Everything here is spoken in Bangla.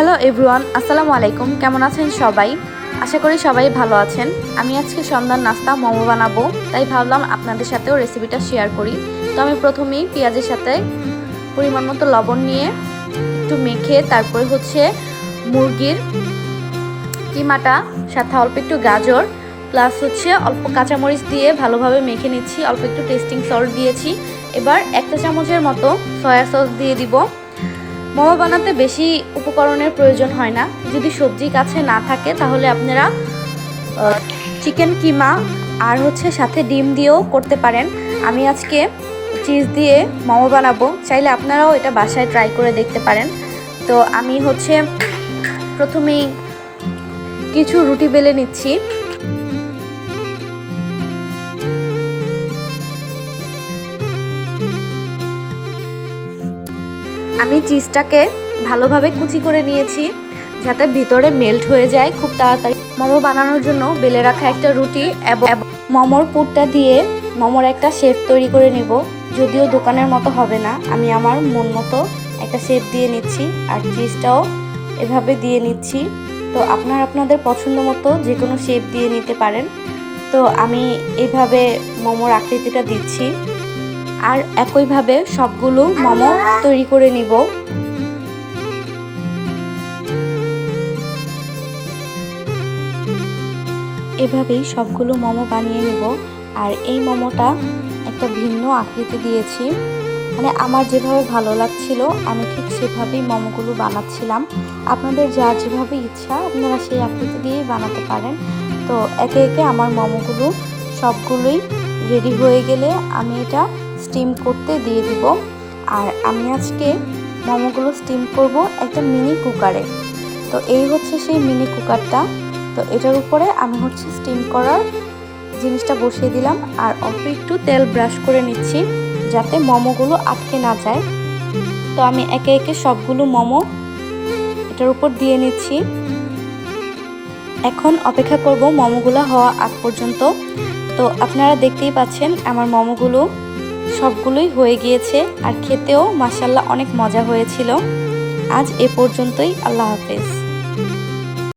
হ্যালো এভরিওয়ান আসসালামু আলাইকুম কেমন আছেন সবাই? আশা করি সবাই ভালো আছেন। আমি আজকে সন্ধ্যার নাস্তা মোমো বানাবো, তাই ভাবলাম আপনাদের সাথেও রেসিপিটা শেয়ার করি। তো আমি প্রথমেই পেঁয়াজের সাথে পরিমাণ মতো লবণ নিয়ে একটু মেখে তারপরে হচ্ছে মুরগির কিমাটা, সাথে অল্প একটু গাজর প্লাস হচ্ছে অল্প কাঁচামরিচ দিয়ে ভালোভাবে মেখে নিচ্ছি। অল্প একটু টেস্টিং সল্ট দিয়েছি। এবার একটা চামচের মতো সয়া সস দিয়ে দিব। মোমো বানাতে বেশি উপকরণের প্রয়োজন হয় না। যদি সবজি কাছে না থাকে, তাহলে আপনারা চিকেন কিমা আর হচ্ছে সাথে ডিম দিয়েও করতে পারেন। আমি আজকে চিজ দিয়ে মোমো বানাবো। চাইলে আপনারাও এটা বাসায় ট্রাই করে দেখতে পারেন। তো আমি হচ্ছে প্রথমেই কিছু রুটি বেলে নিচ্ছি। আমি চিজটাকে ভালোভাবে কুচি করে নিয়েছি, যাতে ভিতরে মেল্ট হয়ে যায় খুব তাড়াতাড়ি। মোমো বানানোর জন্য বেলে রাখা একটা রুটি এবং মোমোর পুরটা দিয়ে মোমোর একটা শেপ তৈরি করে নেব। যদিও দোকানের মতো হবে না, আমি আমার মন মতো একটা শেপ দিয়ে নিচ্ছি আর চিজটাও এভাবে দিয়ে নিচ্ছি। তো আপনার আপনাদের পছন্দ মতো যে কোনো শেপ দিয়ে নিতে পারেন। তো আমি এইভাবে মোমোর আকৃতিটা দিচ্ছি। আর একইভাবে সবগুলো মোমো তৈরি করে নিব। এভাবেই সবগুলো মোমো বানিয়ে নেব। আর এই মোমোটা একটা ভিন্ন আকৃতি দিয়েছি। মানে আমার যেভাবে ভালো লাগছিল, আমি ঠিক সেভাবেই মোমোগুলো বানাচ্ছিলাম। আপনাদের যার যেভাবে ইচ্ছা, আপনারা সেই আকৃতি দিয়েই বানাতে পারেন। তো একে একে আমার মোমোগুলো সবগুলোই রেডি হয়ে গেলে আমি এটা স্টিম করতে দিয়ে দিব। আর আমি আজকে মোমোগুলো স্টিম করব একটা মিনি কুকারে। তো এই হচ্ছে সেই মিনি কুকারটা। তো এটার উপরে আমি হচ্ছে স্টিম করার জিনিসটা বসিয়ে দিলাম আর অল্প একটু তেল ব্রাশ করে নিচ্ছি যাতে মোমোগুলো আটকে না যায়। তো আমি একে একে সবগুলো মোমো এটার উপর দিয়ে নিচ্ছি। এখন অপেক্ষা করব মোমোগুলো হওয়া আগ পর্যন্ত। তো আপনারা দেখতেই পাচ্ছেন আমার মোমোগুলো সবগুলোই হয়ে গিয়েছে আর খেতেও মাসাল্লাহ অনেক মজা হয়েছিল। আজ এ পর্যন্তই, আল্লাহ হাফেজ।